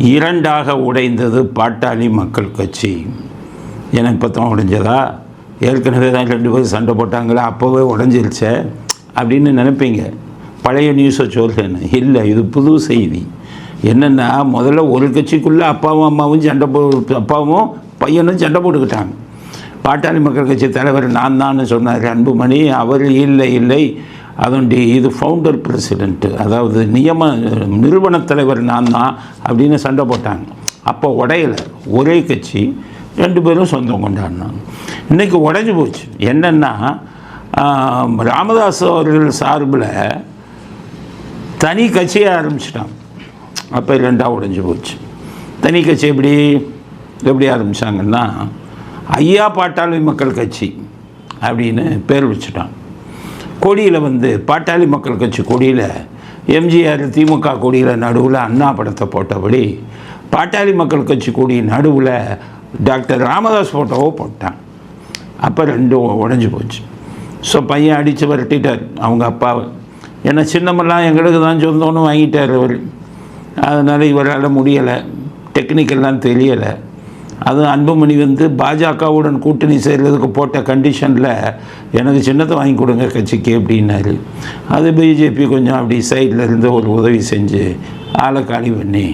இரண்டாக உடைந்தது பாட்டாளி மக்கள் கட்சி. எனக்கு இப்போ தான் உடைஞ்சதா? ஏற்கனவே தான் ரெண்டு பேரும் சண்டை போட்டாங்களே? அப்போவே உடஞ்சிருச்சே. அப்படின்னு நினைப்பீங்க. பழைய நியூஸை சொல்கிறேன் இல்லை இது புது செய்தி. என்னென்னா முதல்ல ஒரு கட்சிக்குள்ளே அப்பாவும் அம்மாவும் சண்டை போ அப்பாவும் பையனும் சண்டை போட்டுக்கிட்டாங்க. பாட்டாளி மக்கள் கட்சி தலைவர் நான் தான் சொன்னார் அன்புமணி அவர் இல்லை இல்லை. அதனுடைய இது ஃபவுண்டர் பிரசிடென்ட்டு அதாவது நியம நிறுவன தலைவர் நான் தான் அப்படின்னு சண்டை போட்டாங்க. அப்போ உடையலை ஒரே கட்சி ரெண்டு பேரும் சொந்தம் கொண்டாடினாங்க. இன்றைக்கி உடஞ்சி போச்சு. என்னென்னா ராமதாஸ் அவர்கள் சார்பில் தனி கட்சியை ஆரம்பிச்சிட்டாங்க. அப்போ ரெண்டாக உடஞ்சி போச்சு. தனி கட்சி எப்படி எப்படி ஆரம்பித்தாங்கன்னா ஐயா பாட்டாளி மக்கள் கட்சி அப்படின்னு பேர் வச்சுட்டாங்க. கொடியில் வந்து பாட்டாளி மக்கள் கட்சி கொடியில் எம்ஜிஆர் திமுக கொடியில் நடுவில் அண்ணா படத்தை போட்டபடி பாட்டாளி மக்கள் கட்சி கொடி நடுவில் டாக்டர் ராமதாஸ் ஃபோட்டோவோ போட்டான். அப்போ ரெண்டும் உடஞ்சி போச்சு. ஸோ பையன் அடித்து விரட்டிட்டார். அவங்க அப்பாவை ஏன்னா சின்னமெல்லாம் எங்களுக்கு தான் சொந்தம்னு வாங்கிட்டார் அவர். அதனால் இவரால் முடியலை. டெக்னிக்கெல்லாம் தெரியலை. அதுவும் அன்புமணி வந்து பாஜகவுடன் கூட்டணி செய்கிறதுக்கு போட்ட கண்டிஷனில் எனக்கு சின்னத்தை வாங்கி கொடுங்க கட்சிக்கு அப்படின்னாரு. அது பிஜேபி கொஞ்சம் அப்படி சைடில் இருந்து ஒரு உதவி செஞ்சு ஆளை காலி பண்ணி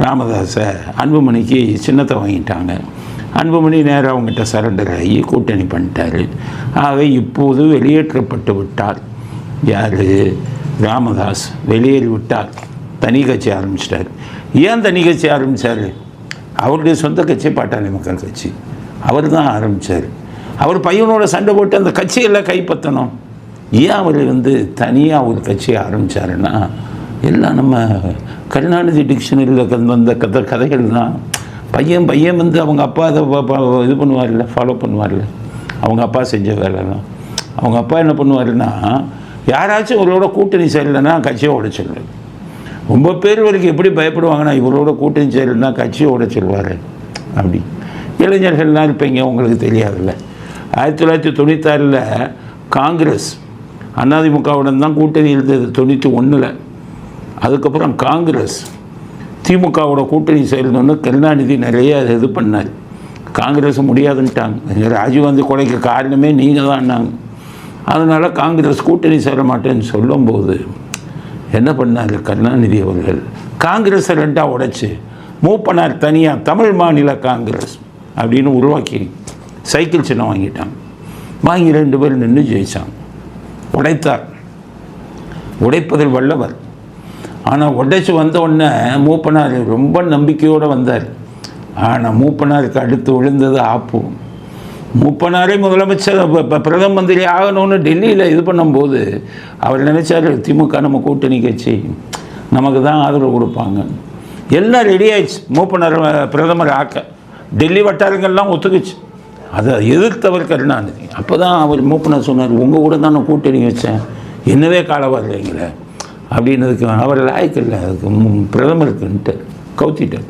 ராமதாஸை அன்புமணிக்கு சின்னத்தை வாங்கிட்டாங்க. அன்புமணி நேராக அவங்ககிட்ட சரண்டர் ஆகி கூட்டணி பண்ணிட்டாரு. ஆக இப்போது வெளியேற்றப்பட்டு விட்டார் யார்? ராமதாஸ். வெளியேறி விட்டார் தனி கட்சி ஆரம்பிச்சிட்டார். ஏன் தனி கட்சி ஆரம்பித்தார் அவருடைய சொந்த கட்சி பாட்டாளி மக்கள் கட்சி. அவர் தான் ஆரம்பித்தார் அவர் பையனோட சண்டை போட்டு அந்த கட்சியெல்லாம் கைப்பற்றணும். ஏன் அவர் வந்து தனியாக ஒரு கட்சியை ஆரம்பித்தாருன்னா எல்லாம் நம்ம கருணாநிதி டிக்ஷனரியில் வந்த கதை கதைகள் தான். பையன் பையன் வந்து அவங்க அப்பா அதை இது பண்ணுவார் இது பண்ணுவார்ல ஃபாலோ பண்ணுவார்ல அவங்க அப்பா செஞ்ச வேலை தான் அவங்க அப்பா என்ன பண்ணுவாருன்னா யாராச்சும் அவரோட கூட்டணி சரியில்லைன்னா கட்சியை உடைச்சிடுவார். ரொம்ப பேர் வரைக்கும் எப்படி பயப்படுவாங்கன்னா இவரோட கூட்டணி சேரலன்னா கட்சியை உடைச்சிடுவார் அப்படி. இளைஞர்கள்லாம் இருப்பீங்க உங்களுக்கு தெரியாதுல்ல. ஆயிரத்தி தொள்ளாயிரத்தி தொண்ணூத்தாறில் காங்கிரஸ் அதிமுகவுடன் தான் கூட்டணி இருந்தது தொண்ணூற்றி ஒன்றில் அதுக்கப்புறம் காங்கிரஸ் திமுகவோட கூட்டணி சேரணுன்னு கருணாநிதி நிறைய இது பண்ணார். காங்கிரஸ் முடியாதுன்ட்டாங்க. ராஜீவ்காந்தி கொலைக்கு காரணமே நீங்கள் தான்னாங்க அதனால் காங்கிரஸ் கூட்டணி சேர மாட்டேன்னு சொல்லும்போது என்ன பண்ணார் கருணாநிதி அவர்கள்? காங்கிரஸை ரெண்டாக உடைச்சி மூப்பனார் தனியாக தமிழ் மாநில காங்கிரஸ் அப்படின்னு உருவாக்கி சைக்கிள் சின்னம் வாங்கிட்டாங்க. வாங்கி ரெண்டு பேரும் நின்று ஜெயித்தாங்க உடைத்தார். உடைப்பதில் வல்லவர். ஆனால் உடைச்சி வந்த உடனே மூப்பனார் ரொம்ப நம்பிக்கையோடு வந்தார். ஆனால் மூப்பனாருக்கு அடுத்து விழுந்தது ஆப்பு. முப்பனாரே முதலமைச்சர் பிரதம மந்திரி ஆகணும்னு டெல்லியில் இது பண்ணும்போது அவர் நினைச்சார் திமுக நம்ம கூட்டணி கட்சி நமக்கு தான் ஆதரவு கொடுப்பாங்க. எல்லாம் ரெடி ஆயிடுச்சு. பிரதமர் ஆக்க. டெல்லி வட்டாரங்கள்லாம் ஒத்துக்குச்சு. அதை எதிர்த்தவர் கருணாநிதி. அப்போ தான் அவர் மூப்பனர் சொன்னார் உங்கள் கூட தான் நான் கூட்டணி வச்சேன். என்னவே கால வரலைங்களே அப்படின்னதுக்கு அவர் லாய்க்கு இல்லை. அதுக்கு பிரதமருக்குன்ட்டு கவுத்திட்டார்.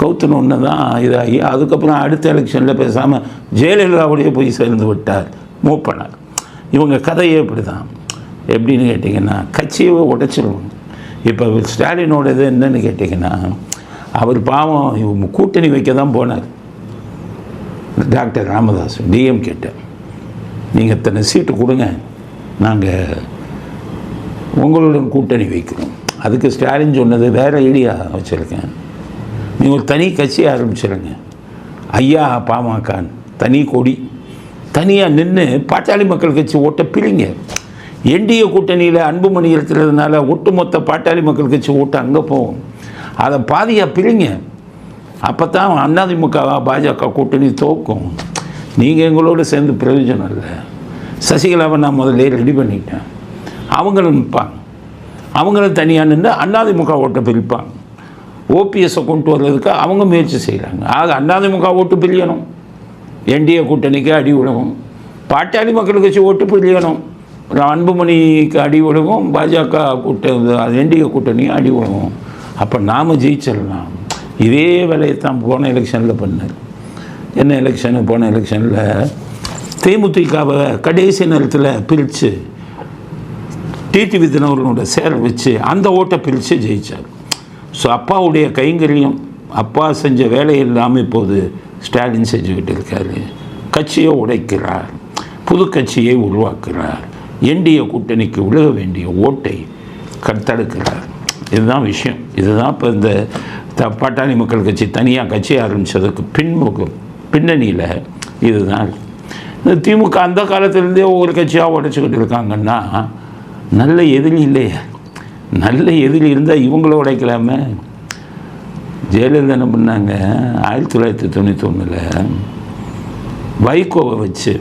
கவுத்தின ஒன்று தான் இதாகி அதுக்கப்புறம் அடுத்த எலெக்ஷனில் பேசாமல் ஜெயலலிதாவுடைய போய் சேர்ந்து விட்டார் மூவ் பண்ணார். இவங்க கதையே இப்படி தான் எப்படின்னு கேட்டிங்கன்னா கட்சியை உடைச்சிருவாங்க. இப்போ ஸ்டாலினோட இது என்னன்னு கேட்டிங்கன்னா அவர் பாவம் இவங்க கூட்டணி வைக்க தான் போனார். டாக்டர் ராமதாஸ் டிஎம் கேட்ட நீங்கள் இத்தனை சீட்டு கொடுங்க நாங்கள் உங்களுடன் கூட்டணி வைக்கிறோம். அதுக்கு ஸ்டாலின் சொன்னது வேறு ஐடியா வச்சுருக்கேன். நீ ஒரு தனி கட்சி ஆரம்பிச்சிருங்க. ஐயா பாமகன்னு தனி கொடி. தனியாக நின்று பாட்டாளி மக்கள் கட்சி ஓட்ட பிரிங்க. என்டிஏ கூட்டணியில் அன்புமணி இருக்கிறதுனால ஒட்டுமொத்த பாட்டாளி மக்கள் கட்சி ஓட்டு அங்கே போகும். அதை பாதியாக பிரிங்க. அப்போ தான் அண்ணாதிமுக பாஜக கூட்டணி தோக்கும். நீங்கள் எங்களோட சேர்ந்து பிரயோஜனம் இல்லை. சசிகலாவை நான் முதல்ல ரெடி பண்ணிட்டேன். அவங்களும் நிற்பாங்க அவங்களும் தனியாக நின்று அண்ணாதிமுக ஓட்டை பிரிப்பாங்க. ஓபிஎஸ்ஸை கொண்டு வர்றதுக்கு அவங்க முயற்சி செய்கிறாங்க ஆக அண்ணாதிமுக ஓட்டு பிரியணும். என்டிஏ கூட்டணிக்கு அடி உலகம் பாட்டாளி மக்கள் கட்சி ஓட்டு பிரியணும். அன்புமணிக்கு அடி உலகம் பாஜக கூட்ட என்டிஏ கூட்டணியும் அடி உலகம் அப்போ நாம் ஜெயிச்சிடலாம். இதே வேலையை தான் போன எலெக்ஷனில் பண்ணார். என்ன எலெக்ஷனு போன எலெக்ஷனில் தேமுதிகவை கடைசி நேரத்தில் பிரித்து டிடிவி தினவர்களோட சேர வச்சு அந்த ஓட்டை பிரித்து ஜெயித்தார் ஸோ அப்பாவுடைய கைங்கரியம் அப்பா செஞ்ச வேலை இல்லாமல் இப்போது ஸ்டாலின் செஞ்சுக்கிட்டு இருக்காரு. கட்சியை உடைக்கிறார். புது கட்சியை உருவாக்குகிறார் என்டிஏ கூட்டணிக்கு விழுக வேண்டிய ஓட்டை கத்தடுக்கிறார். இதுதான் விஷயம். இதுதான் இப்போ இந்த த பாட்டாளி மக்கள் கட்சி தனியாக கட்சி ஆரம்பித்ததுக்கு பின்முக பின்னணியில் இதுதான். இந்த திமுக அந்த காலத்திலேருந்தே ஒவ்வொரு கட்சியாக உடைச்சிக்கிட்டு இருக்காங்கன்னா நல்ல எதிரி இல்லையே. நல்ல எதிரி இருந்தால் இவங்கள உடைக்கலாமே. ஜெயலலிதா என்ன பண்ணாங்க? ஆயிரத்தி தொள்ளாயிரத்தி தொண்ணூத்தொன்னில் வைகோவை வச்சு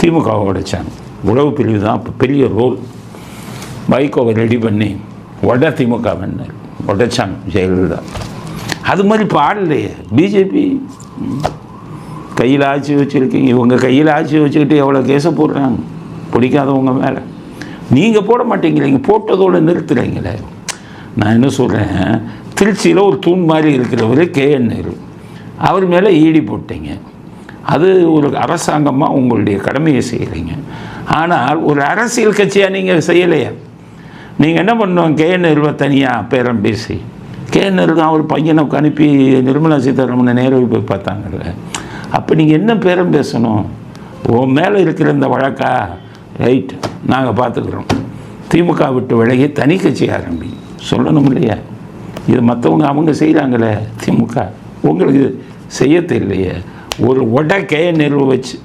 திமுகவை உடைச்சாங்க. உளவு பிரிவு தான் அப்போ பெரிய ரோல். வைகோவை ரெடி பண்ணி உட திமுக பண்ணார் உடைச்சாங்க ஜெயலலிதா. அது மாதிரி இப்போ ஆடலையே பிஜேபி கையில் ஆட்சி வச்சுருக்கீங்க. இவங்க கையில் ஆட்சி வச்சுக்கிட்டு எவ்வளோ கேஸை போடுறாங்க? பிடிக்காதவங்க மேலே. நீங்கள் போட மாட்டேங்கிறீங்க போட்டதோடு நிறுத்துறீங்களே. நான் என்ன சொல்கிறேன் திருச்சியில் ஒரு தூண் மாதிரி இருக்கிறவர் கேஎன் நேரு. அவர் மேலே ஈடி போட்டீங்க. அது ஒரு அரசாங்கமாக உங்களுடைய கடமையை செய்கிறீங்க ஆனால் ஒரு அரசியல் கட்சியாக நீங்கள் செய்யலையா? நீங்கள் என்ன பண்ணுவோம் கேஎன் நேருவை தனியாக பேரம் பேசி. கேஎன் நேரு தான் அவர் பையனை அனுப்பி நிர்மலா சீதாராமனை நேரவை போய் பார்த்தாங்கல்ல. அப்போ நீங்கள் என்ன பேரம் பேசணும்? உன் மேலே இருக்கிற இந்த வழக்கா? ரைட் நாங்கள் பார்த்துக்குறோம். திமுக விட்டு விலகி தனி கட்சி ஆரம்பி. சொல்லணும் இல்லையா? இது மற்றவங்க அவங்க செய்கிறாங்களே திமுக. உங்களுக்கு செய்ய தெரியலையே. ஒரு உடக்கையை நிர்வகிச்சு வச்சு.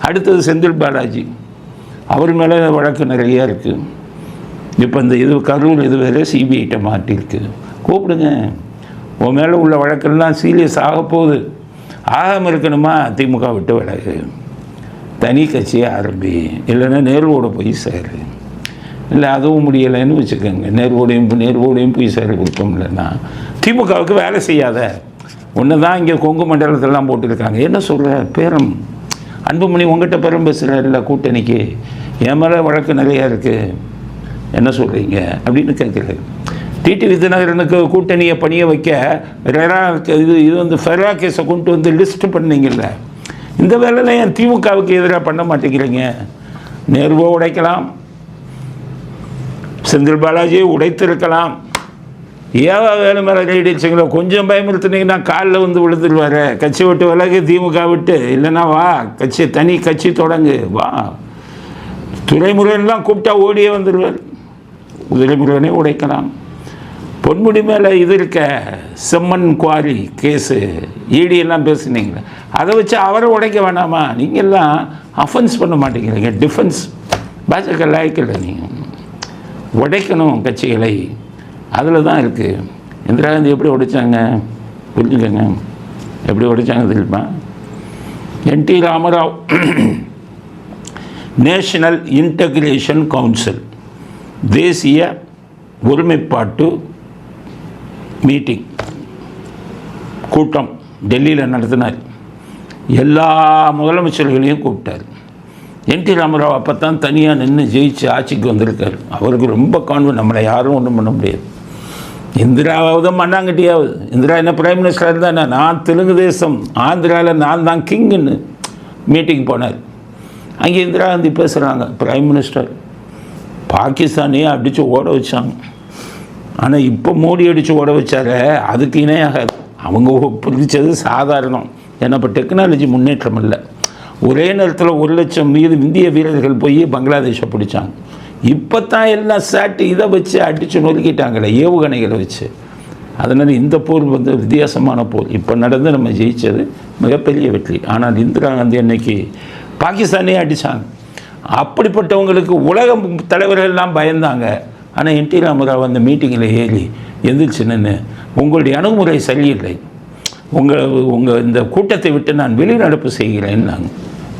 அடுத்தது செந்தில் பாலாஜி. அவர் மேலே வழக்கு நிறையா இருக்குது இப்போ இந்த இது கரூர் இது வேறு சிபிஐட்ட மாட்டிருக்கு கூப்பிடுங்க. உன் மேலே உள்ள வழக்கெல்லாம் சீரியஸ் ஆக போகுது. ஆகாமல் இருக்கணுமா? திமுக விட்டு விலகு. தனி கட்சியை ஆரம்பி. இல்லைன்னா நேர்வோட போய் சேரு. இல்லை அதுவும் முடியலைன்னு வச்சுக்கோங்க. நேர்வோடையும் நேர்வோடையும் போய் சேர கொடுப்போம் இல்லைன்னா திமுகவுக்கு வேலை செய்யாத. ஒன்று தான் இங்கே கொங்கு மண்டலத்திலலாம் போட்டிருக்காங்க. என்ன சொல்கிற பேரம். அன்புமணி உங்ககிட்ட பேரம் பேசுகிறாருல்ல கூட்டணிக்கு? என் மேலே வழக்கு நிறையா இருக்குது என்ன சொல்கிறீங்க அப்படின்னு கேட்குறாரு டிடி வித்யநகரனுக்கு கூட்டணியை பணிய வைக்க ரெரா இது இது வந்து ஃபெரா கேஸை கொண்டு வந்து லிஸ்ட்டு பண்ணீங்கல்ல. இந்த வேலையில் ஏன் திமுகவுக்கு எதிராக பண்ண மாட்டேங்கிறீங்க? நேருவை உடைக்கலாம். செந்தில் பாலாஜியை உடைத்திருக்கலாம். ஏவா வேலை மேலே கைடிச்சிங்களோ கொஞ்சம் பயமுறுத்துனீங்கன்னா காலில் வந்து விழுந்துருவார். கட்சி விட்டு விலகு திமுக விட்டு. இல்லைன்னா வா கட்சி தனி கட்சி தொடங்கு வா. துறைமுருகன்லாம் கூப்பிட்டா ஓடியே வந்துடுவார் துறைமுருகனே உடைக்கலாம். பொன்முடி மேலே இது இருக்க செம்மண் குவாரி கேஸு. ஈடியெல்லாம் பேசுனீங்களே. அதை வச்சு அவரை உடைக்க வேணாமா? நீங்கள்லாம் அஃபென்ஸ் பண்ண மாட்டேங்கிறீங்க. டிஃபென்ஸ் பாஜக லாய்க்கல நீங்கள் உடைக்கணும் கட்சிகளை. அதில் தான் இருக்குது இந்திரா காந்தி எப்படி உடைச்சாங்க? புரிஞ்சுக்கங்க. எப்படி உடைச்சாங்க தெரியுமா? N T Ramarao. National integration council தேசிய ஒருமைப்பாட்டு மீட்டிங் கூட்டம். டெல்லியில் நடத்தினார். எல்லா முதலமைச்சர்களையும் கூப்பிட்டார். என் டி ராமராவ் அப்போ தான் தனியாக நின்று ஜெயிச்சு ஆட்சிக்கு வந்திருக்கார். அவருக்கு ரொம்ப கான்வென்ட் நம்மளை யாரும் ஒன்றும் பண்ண முடியாது. இந்திராவது மண்ணாங்கட்டியாவது. இந்திரா என்ன பிரைம் மினிஸ்டராக இருந்தா நான் தெலுங்கு தேசம் ஆந்திராவில் நான் தான் கிங்குன்னு மீட்டிங் போனார். அங்கே இந்திரா காந்தி பேசுகிறாங்க பிரைம் மினிஸ்டர் பாகிஸ்தானையே அடித்து ஓட வச்சாங்க. ஆனால் இப்போ மோடி அடித்து ஓட வச்சார அதுக்கு இணையாகாது. அவங்க பிரித்தது சாதாரணம். ஏன்னா இப்போ டெக்னாலஜி முன்னேற்றம் இல்லை. ஒரே நேரத்தில் ஒரு லட்சம் மீது இந்திய வீரர்கள் போய் பங்களாதேஷை பிடிச்சாங்க. இப்போ தான் எல்லாம் சாட்டு இதை வச்சு அடித்து நொறுக்கிட்டாங்களே ஏவுகணைகளை வச்சு. அதனால் இந்த போர் வந்து வித்தியாசமான போர். இப்போ நடந்து நம்ம ஜெயித்தது மிகப்பெரிய வெற்றி. ஆனால் இந்திரா காந்தி அன்னைக்கு பாகிஸ்தானே அடித்தாங்க அப்படிப்பட்டவங்களுக்கு உலக தலைவர்கள்லாம் பயந்தாங்க. ஆனால் என் டி ராமராவ் அந்த மீட்டிங்கில் ஏறி எந்திரிச்சு நின்று உங்களுடைய அணுகுமுறை சரியில்லை. உங்கள் உங்கள் இந்த கூட்டத்தை விட்டு நான் வெளிநடப்பு செய்கிறேன்னாங்க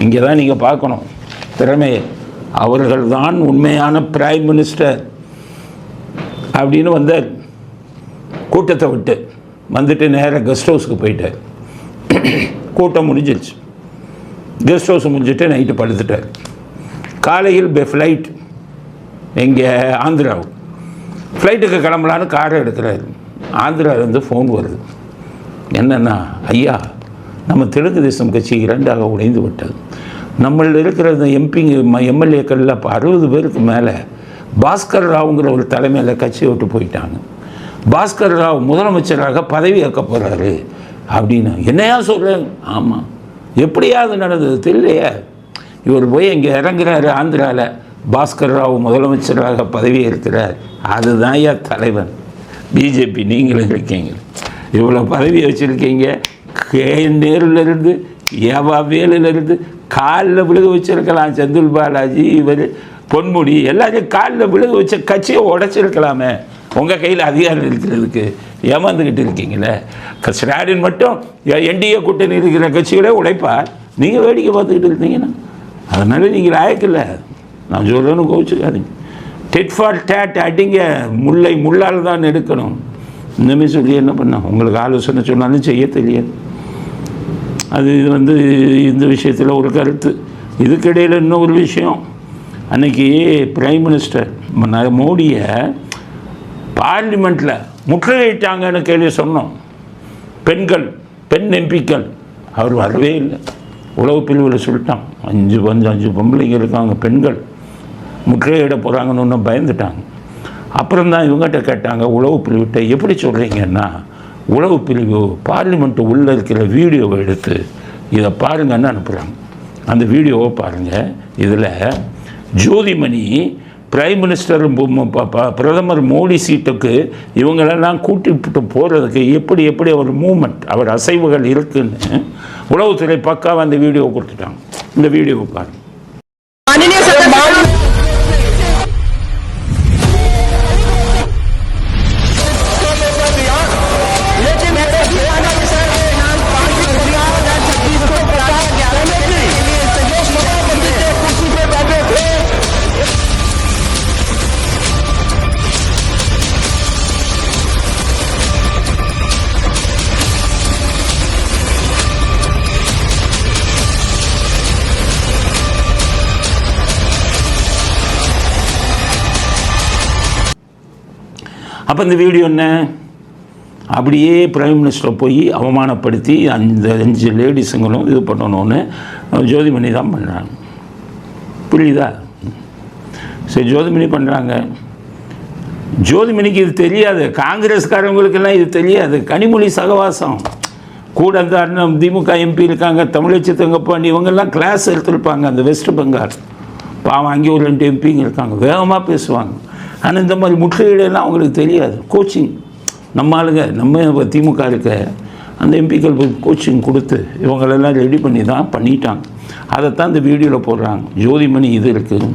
இங்கே தான் நீங்கள் பார்க்கணும். திறமை அவர்கள் தான் உண்மையான பிரைம் மினிஸ்டர் அப்படின்னு வந்தார் கூட்டத்தை விட்டு வந்துட்டு நேராக கெஸ்ட் ஹவுஸுக்கு போயிட்டார். கூட்டம் முடிஞ்சிருச்சு. கெஸ்ட் ஹவுஸ் முடிஞ்சிட்டு நைட்டு படுத்துட்டார். காலையில் பே ஃப்ளைட் எங்கே ஆந்திராவுக்கு. ஃப்ளைட்டுக்கு கிளம்பலான்னு காரை எடுக்கிறாரு. ஆந்திராவிலேருந்து ஃபோன் வருது. என்னென்னா ஐயா நம்ம தெலுங்கு தேசம் கட்சி இரண்டாக உடைந்து விட்டது. நம்மளில் இருக்கிற இந்த எம்பிங்க எம்எல்ஏக்கள்ல இப்போ அறுபது பேருக்கு மேலே பாஸ்கர் ராவுங்கிற ஒரு தலைமையில் கட்சியை விட்டு போயிட்டாங்க. பாஸ்கர் ராவ் முதலமைச்சராக பதவி ஏற்க போகிறாரு அப்படின்னு. என்னையா சொல்கிறேன் ஆமாம் எப்படியாவது நடந்தது? தெரியலையே. இவர் போய் இங்கே இறங்குறாரு ஆந்திராவில் பாஸ்கர் ராவ் முதலமைச்சராக பதவி ஏற்கிறார் அதுதான் ஐயா தலைவன். பிஜேபி நீங்களும் இருக்கீங்க. இவ்வளோ பதவி வச்சுருக்கீங்க. கே நேருலேருந்து ஏவா வேலுலேருந்து காலில் விழுக வச்சிருக்கலாம் செந்தில் பாலாஜி இவர் பொன்முடி எல்லாத்தையும் காலில் விழுக வச்ச கட்சியை உடைச்சிருக்கலாமே. உங்கள் கையில் அதிகாரம் இருக்கிறதுக்கு ஏமாந்துக்கிட்டு இருக்கீங்களே. க- ஸ்டாலின் மட்டும் என்டிஏ கூட்டணி இருக்கிற கட்சிகளே உடைப்பார். நீங்கள் வேடிக்கை பார்த்துக்கிட்டு இருந்தீங்கன்னா. அதனால் நீங்கள் லாயக்கில்லை. நான் சொல்லணும்னு கோவிச்சுக்காதீங்க. டெட் ஃபார் டேட் அடிங்க. முல்லை முள்ளால் தான் எடுக்கணும். இந்தமாரி சொல்லி என்ன பண்ணோம் உங்களுக்கு ஆலோசனை சொன்னாலும் செய்ய தெரியாது. அது இது வந்து இந்த விஷயத்தில் ஒரு கருத்து. இதுக்கிடையில் இன்னொரு விஷயம். அன்னைக்கு பிரைம் மினிஸ்டர் மோடியை பார்லிமெண்ட்டில் முற்றுகையிட்டாங்கன்னு கேள்வி சொன்னோம். பெண்கள் பெண் எம்பிக்கள். அவர் வரவே இல்லை. உளவு பிரிவில் சொல்லிட்டான். அஞ்சு பஞ்சு அஞ்சு பொம்பளைங்க இருக்காங்க பெண்கள். முற்றுகையிட போகிறாங்கன்னு ஒன்று பயந்துட்டாங்க. அப்புறம் தான் இவங்ககிட்ட கேட்டாங்க உளவு பிரிவுகிட்ட எப்படி சொல்கிறீங்கன்னா உளவு பிரிவு பார்லிமெண்ட்டு உள்ளே இருக்கிற வீடியோவை எடுத்து இதை பாருங்கன்னு அனுப்புகிறாங்க அந்த வீடியோவை பாருங்கள் இதில் ஜோதிமணி பிரைம் மினிஸ்டர் பிரதமர் மோடி சீட்டுக்கு இவங்களெல்லாம் கூட்டிட்டு போகிறதுக்கு எப்படி எப்படி அவர் மூமெண்ட் அவர் அசைவுகள் இருக்குன்னு உளவுத்துறை பக்காவாக அந்த வீடியோவை கொடுத்துட்டாங்க. இந்த வீடியோவை பாருங்கள் அப்போ இந்த வீடியோ என்ன? அப்படியே பிரைம் மினிஸ்டரை போய் அவமானப்படுத்தி அந்த அஞ்சு லேடிஸுங்களும் இது பண்ணணும்னு ஜோதிமணி தான் பண்ணுறாங்க புரியுதா? சரி ஜோதிமணி பண்ணுறாங்க ஜோதிமணிக்கு இது தெரியாது. காங்கிரஸ்காரங்களுக்கெல்லாம் இது தெரியாது. கனிமொழி சகவாசம். கூட அந்த அண்ணன் திமுக எம்பி இருக்காங்க தமிழச்சி தங்கப்பாண்டி இவங்கெல்லாம் கிளாஸ் எடுத்திருப்பாங்க அந்த வெஸ்ட் பெங்கால் பாவம் அங்கே ஒரு ரெண்டு எம்பிங்க இருக்காங்க. வேகமாக பேசுவாங்க. ஆனால் இந்த மாதிரி முற்றுகையிடலாம் அவங்களுக்கு தெரியாது. கோச்சிங் நம்ம ஆளுங்க நம்ம திமுக இருக்க அந்த எம்பிக்கள் கோச்சிங் கொடுத்து இவங்களெல்லாம் ரெடி பண்ணி தான் பண்ணிட்டாங்க. அதைத்தான் இந்த வீடியோவில் போடுறாங்க. ஜோதிமணி இது இருக்குது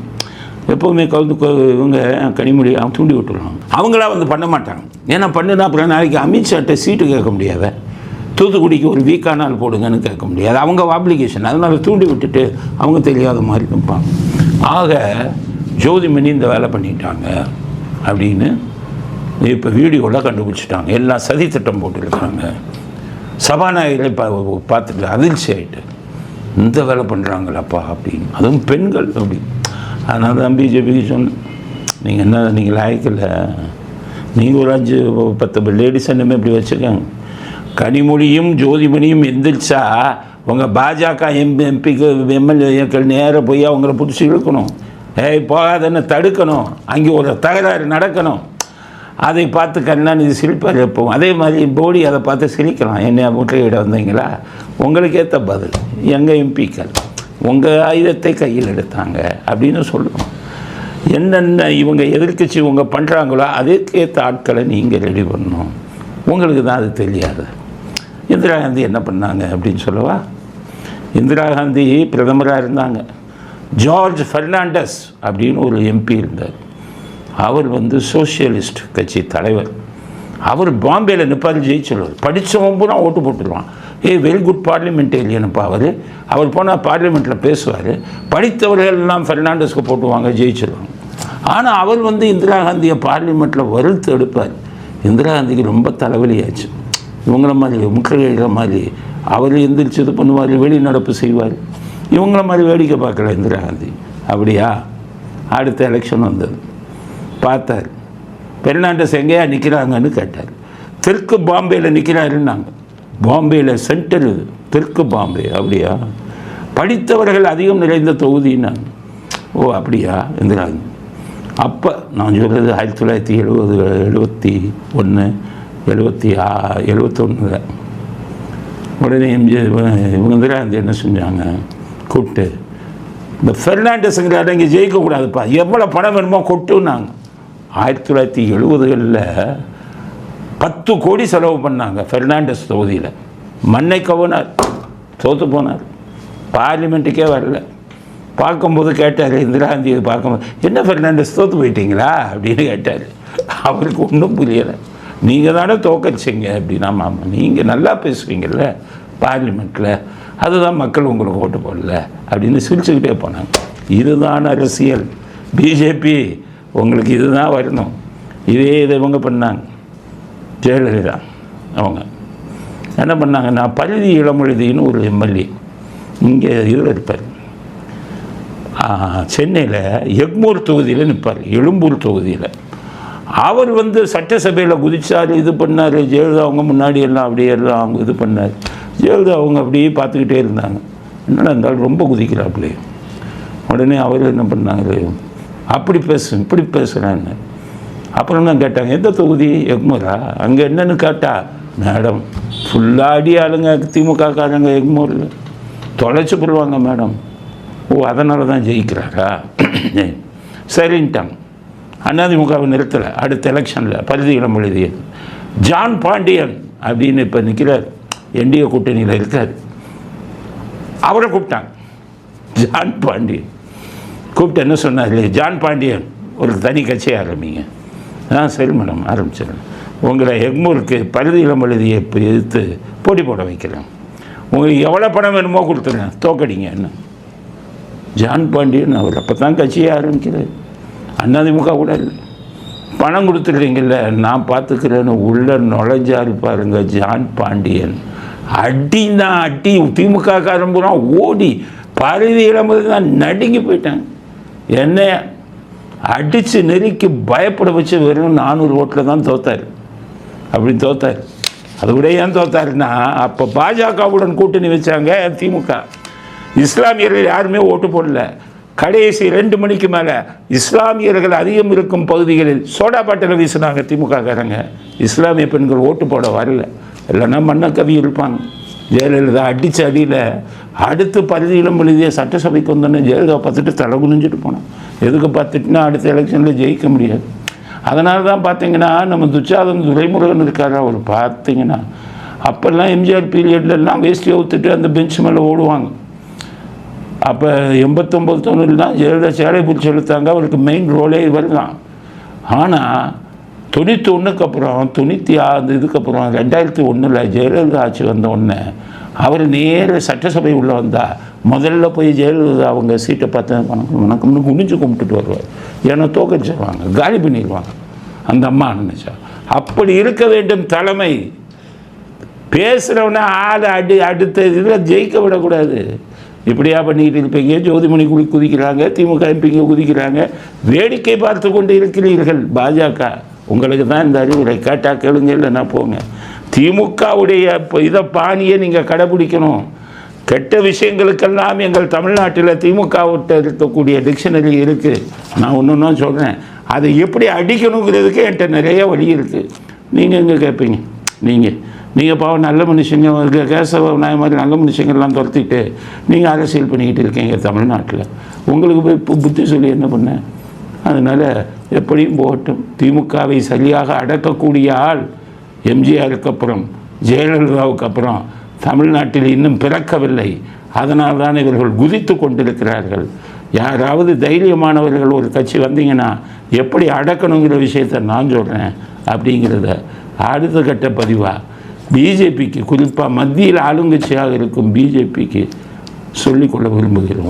எப்போவுமே கவுந்து இவங்க கனிமொழி அவங்க தூண்டி விட்டுருவாங்க. அவங்களா வந்து பண்ண மாட்டாங்க. ஏன்னா பண்ணுனா அப்புறம் நாளைக்கு அமித்ஷாட்ட சீட்டு கேட்க முடியாத. தூத்துக்குடிக்கு ஒரு வீக்கானால் போடுங்கன்னு கேட்க முடியாது. அவங்க அப்ளிகேஷன் அதனால் தூண்டி விட்டுட்டு அவங்க தெரியாத மாதிரி இருப்பாங்க. ஆக ஜோதிமணி இந்த வேலை பண்ணிட்டாங்க அப்படின்னு இப்போ வீடியோவில் கண்டுபிடிச்சிட்டாங்க. எல்லாம் சதி திட்டம் போட்டுருக்காங்க. சபாநாயகரை பா பார்த்துட்டு அதிர்ச்சி ஆகிட்டு இந்த வேலை பண்ணுறாங்களப்பா அப்படின்னு. அதுவும் பெண்கள் அப்படி. அதனால தான் பிஜேபிக்கு சொன்னேன் நீங்கள் என்ன நீங்கள் லாய்க்கில் நீங்கள் ஒரு அஞ்சு பத்து லேடிஸ் என்னமே இப்படி வச்சுக்கோங்க கனிமொழியும் ஜோதிமணியும் எந்திரிச்சா உங்கள் பாஜக எம் எம்பிக்கு எம்எல்ஏக்கள் நேராக போய் அவங்கள பிடிச்சி இழுக்கணும். ஏய் போகாதன்னு தடுக்கணும். அங்கே ஒரு தகராறு நடக்கணும். அதை பார்த்து கருணாநிதி சிரிப்பார் எப்பவும் அதே மாதிரி போடி அதை பார்த்து சிரிக்கலாம். என்ன முற்றுகையிட வந்தீங்களா? உங்களுக்கே பதில். எங்கள் எம்பிக்கள்? உங்கள் ஆயுதத்தை கையில் எடுத்தாங்க அப்படின்னு சொல்லுவோம். என்னென்ன இவங்க எதிர்க்கட்சி இவங்க பண்ணுறாங்களோ அதற்கேற்ற ஆட்களை நீங்கள் ரெடி பண்ணணும். உங்களுக்கு தான் அது தெரியாது. இந்திரா காந்தி என்ன பண்ணாங்க அப்படின்னு சொல்லவா? இந்திரா காந்தி பிரதமராக இருந்தாங்க. ஜார்ஜ் ஃபெர்னாண்டஸ் அப்படின்னு ஒரு எம்பி இருந்தார். அவர் வந்து சோஷியலிஸ்ட் கட்சி தலைவர். அவர் பாம்பேயில் நிற்பார் ஜெயிச்சுள்ளார் படித்தவன் பூரா ஓட்டு போட்டுருவான். ஏ வெரி குட் பார்லிமெண்டேரியனுப்பா அவர்? அவர் போனால் பார்லிமெண்ட்டில் பேசுவார். படித்தவர்கள் எல்லாம் ஃபெர்னாண்டஸ்க்கு போட்டுவாங்க ஜெயிச்சிருவாங்க ஆனால் அவர் வந்து இந்திரா காந்தியை பார்லிமெண்ட்டில் வறுத்து எடுப்பார். இந்திரா காந்திக்கு ரொம்ப தலைவலியாச்சு. இவங்கள மாதிரி முற்றுகையிடுற மாதிரி. அவர் எந்திரிச்சு இது பண்ணுவார் வெளிநடப்பு செய்வார். இவங்கள மாதிரி வேடிக்கை பார்க்கல இந்திரா காந்தி. அப்படியா? அடுத்த எலெக்ஷன் வந்தது. பார்த்தார். பெர்னாண்டஸ் எங்கேயா நிற்கிறாங்கன்னு கேட்டார். தெற்கு பாம்பேயில் நிற்கிறாருன்னாங்க பாம்பேயில் சென்டர் இது தெற்கு பாம்பே அப்படியா? படித்தவர்கள் அதிகம் நிறைந்த தொகுதின்னாங்க. ஓ அப்படியா இந்திரா காந்தி? அப்போ நான் சொல்கிறது ஆயிரத்தி தொள்ளாயிரத்தி எழுபது எழுபத்தி ஒன்று எழுபத்தி ஆ எழுபத்தொன்னில் உடனே எம்ஜி இவங்க இந்திராந்தி என்ன செஞ்சாங்க? கூப்பிட்டு இந்த ஃபெர்னாண்டஸுங்கிறாரு இங்கே ஜெயிக்கக்கூடாதுப்பா. எவ்வளோ பணம் வேணுமோ கொட்டுனாங்க ஆயிரத்தி தொள்ளாயிரத்தி எழுபதுகளில் பத்து கோடி செலவு பண்ணாங்க ஃபெர்னாண்டஸ் தொகுதியில். மண்ணை கவுனார் தோற்று போனார். பார்லிமெண்ட்டுக்கே வரல. பார்க்கும்போது கேட்டார் இந்திரா காந்தியை பார்க்கும்போது என்ன ஃபெர்னாண்டஸ் தோற்று போயிட்டீங்களா? அப்படின்னு கேட்டார். அவருக்கு ஒன்றும் புரியலை. நீங்கள் தானே தோக்கச்சிங்க அப்படின்னா ஆமாம் நீங்கள் நல்லா பேசுவீங்கல்ல பார்லிமெண்ட்டில் அதுதான் மக்கள் உங்களுக்கு ஓட்டு போடல அப்படின்னு சிரிச்சுக்கிட்டே போனாங்க. இதுதான் அரசியல். பிஜேபி உங்களுக்கு இதுதான் வரணும். இதே இதை இவங்க பண்ணாங்க. ஜெயலலிதா அவங்க. என்ன பண்ணாங்க நான் பரிதி இளமொழிதின்னு ஒரு எம்எல்ஏ இங்கே இதில் இருப்பார். சென்னையில் எக்மூர் தொகுதியில் நிற்பார் எழும்பூர் தொகுதியில். அவர் வந்து சட்டசபையில் குதிச்சார் இது பண்ணார் ஜெயலலிதா அவங்க முன்னாடி எல்லாம் அப்படியே எல்லாம் அவங்க இது பண்ணார். ஜெயலலிதா அவங்க அப்படியே பார்த்துக்கிட்டே இருந்தாங்க. என்னடா இருந்தாலும் ரொம்ப குதிக்கிறாப்புலே. உடனே அவர் என்ன பண்ணாங்க அப்படி பேசு இப்படி பேசுகிறாங்க அப்புறம் தான் கேட்டாங்க எந்த தொகுதி? எக்மூரா? அங்கே என்னன்னு கேட்டா மேடம் ஃபுல்லாக அடி ஆளுங்க திமுக காரங்க எக்மூரில். தொலைச்சி போடுவாங்க மேடம். ஓ அதனால தான் ஜெயிக்கிறாரா? சரின்ட்டாங்க. அதிமுகவை நிறுத்தலை. அடுத்த எலெக்ஷனில் பரிதி இடம் ஜான் பாண்டியன் அப்படின்னு இப்போ நிற்கிறார் என்டிஏ கூட்டணியில் இருக்கார் அவரை கூப்பிட்டாங்க. ஜான் பாண்டியன். கூப்பிட்டு என்ன சொன்னார்? ஜான் பாண்டியன் ஒரு தனி கட்சி ஆரம்பிங்க. ஆ சரி மேடம் ஆரம்பிச்சிடறேன். உங்களை எக்மூருக்கு பரிதி எழுதியை எதிர்த்து போட்டி போட வைக்கிறேன். உங்களுக்கு எவ்வளோ பணம் வேணுமோ கொடுத்துருங்க தோக்கடிங்க என்ன? ஜான் பாண்டியன் அவர் அப்போ தான் கட்சியை ஆரம்பிக்கிறார். அண்ணாதிமுக கூட இல்லை. பணம் கொடுத்துட்றீங்கல்ல நான் பார்த்துக்கிறேன்னு உள்ள நுழைஞ்சாரு பாருங்க ஜான் பாண்டியன். அடின்னா அடி திமுக காரன் பூரா ஓடி பரிதி இளம்பது தான் நடுங்கி போயிட்டாங்க. என்ன? அடித்து நெருக்கி பயப்பட வச்சு வெறும் நானூறு ஓட்டில் தான் தோத்தார். அப்படி தோத்தார். அது கூட ஏன் தோத்தாருன்னா அப்போ பாஜகவுடன் கூட்டணி வச்சாங்க திமுக. இஸ்லாமியர்கள் யாருமே ஓட்டு போடல. கடைசி ரெண்டு மணிக்கு மேலே இஸ்லாமியர்கள் அதிகம் இருக்கும் பகுதிகளில் சோடா பாட்டில் வீசினாங்க திமுக காரங்க. இஸ்லாமிய பெண்கள் ஓட்டு போட வரல. இல்லைன்னா மன்னக்கவி இருப்பாங்க ஜெயலலிதா அடித்த அடியில் அடுத்து பரிதி எழுதிய சட்டசபைக்கு வந்தோடனே ஜெயலலிதா பார்த்துட்டு தலை குனிஞ்சிட்டு போனோம் எதுக்கு பார்த்துட்டுனா அடுத்த எலெக்ஷனில் ஜெயிக்க முடியாது. அதனால தான் பார்த்தீங்கன்னா நம்ம துச்சாதன் துரைமுருகன் இருக்காரு அவர் பார்த்தீங்கன்னா அப்போல்லாம் எம்ஜிஆர் பீரியட்லலாம் வேஷ்டி ஊற்றுட்டு அந்த பெஞ்ச் மேலே ஓடுவாங்க. அப்போ எண்பத்தொம்பது தொண்ணூறு தான் ஜெயலலிதா சேலை பிடிச்சி எழுத்தாங்க அவருக்கு மெயின் ரோலே இவர் தான் ஆனால் தொண்ணூற்றி ஒன்றுக்கு அப்புறம் தொண்ணூற்றி ஆறு இதுக்கப்புறம் ரெண்டாயிரத்தி ஒன்றில் ஜெயலலிதா ஆட்சி வந்த உடனே அவர் நேர சட்டசபை உள்ளே வந்தால் முதல்ல போய் ஜெயலலிதா அவங்க சீட்டை பார்த்து வணக்கம் வணக்கம்னு குனிஞ்சு கும்பிட்டுட்டு வருவார். ஏன்னா தோக்கடிச்சிருவாங்க காலி பண்ணிடுவாங்க அந்த அம்மா நினச்சா. அப்படி இருக்க வேண்டும் தலைமை. பேசுகிறவன ஆளை அடி அடுத்த இதில் ஜெயிக்க விடக்கூடாது. இப்படியா பண்ணிக்கிட்டு இருப்பீங்க ஜோதிமணி குடி குதிக்கிறாங்க திமுக எம்பிங்க குதிக்கிறாங்க வேடிக்கை பார்த்து கொண்டு இருக்கிறீர்கள் பாஜக. உங்களுக்கு தான் இந்த அறிவுரை கேட்டால் கேளுங்க இல்லைன்னா போங்க. திமுகவுடைய இப்போ இதை பாணியை நீங்கள் கடைபிடிக்கணும். கெட்ட விஷயங்களுக்கெல்லாம் எங்கள் தமிழ்நாட்டில் திமுகவிட்ட இருக்கக்கூடிய டிக்ஷனரி இருக்குது நான் ஒன்று ஒன்றும் சொல்கிறேன் அதை எப்படி அடிக்கணுங்கிறதுக்கு என்கிட்ட நிறைய வழி இருக்குது நீங்கள் எங்கே கேட்பீங்க நீங்கள் நீங்கள் பாவம் நல்ல மனுஷங்க இருக்க கேசவ நாய மாதிரி நல்ல மனுஷங்கள்லாம் துரத்திட்டு நீங்கள் அரசியல் பண்ணிக்கிட்டு இருக்கீங்க தமிழ்நாட்டில். உங்களுக்கு போய் இப்போ புத்தி சொல்லி என்ன பண்ணேன் அதனால் எப்படியும் போகட்டும். திமுகவை சரியாக அடக்கக்கூடிய ஆள் எம்ஜிஆருக்கு அப்புறம் ஜெயலலிதாவுக்கு அப்புறம் தமிழ்நாட்டில் இன்னும் பிறக்கவில்லை. அதனால் தான் இவர்கள் குதித்து கொண்டிருக்கிறார்கள். யாராவது தைரியமானவர்கள் ஒரு கட்சி வந்தீங்கன்னா எப்படி அடக்கணுங்கிற விஷயத்தை நான் சொல்கிறேன் அப்படிங்கிறத அடுத்த கட்ட பதிவாக பிஜேபிக்கு குறிப்பாக மத்தியில் ஆளுங்கட்சியாக இருக்கும் பிஜேபிக்கு சொல்லிக்கொள்ள விரும்புகிறோம்.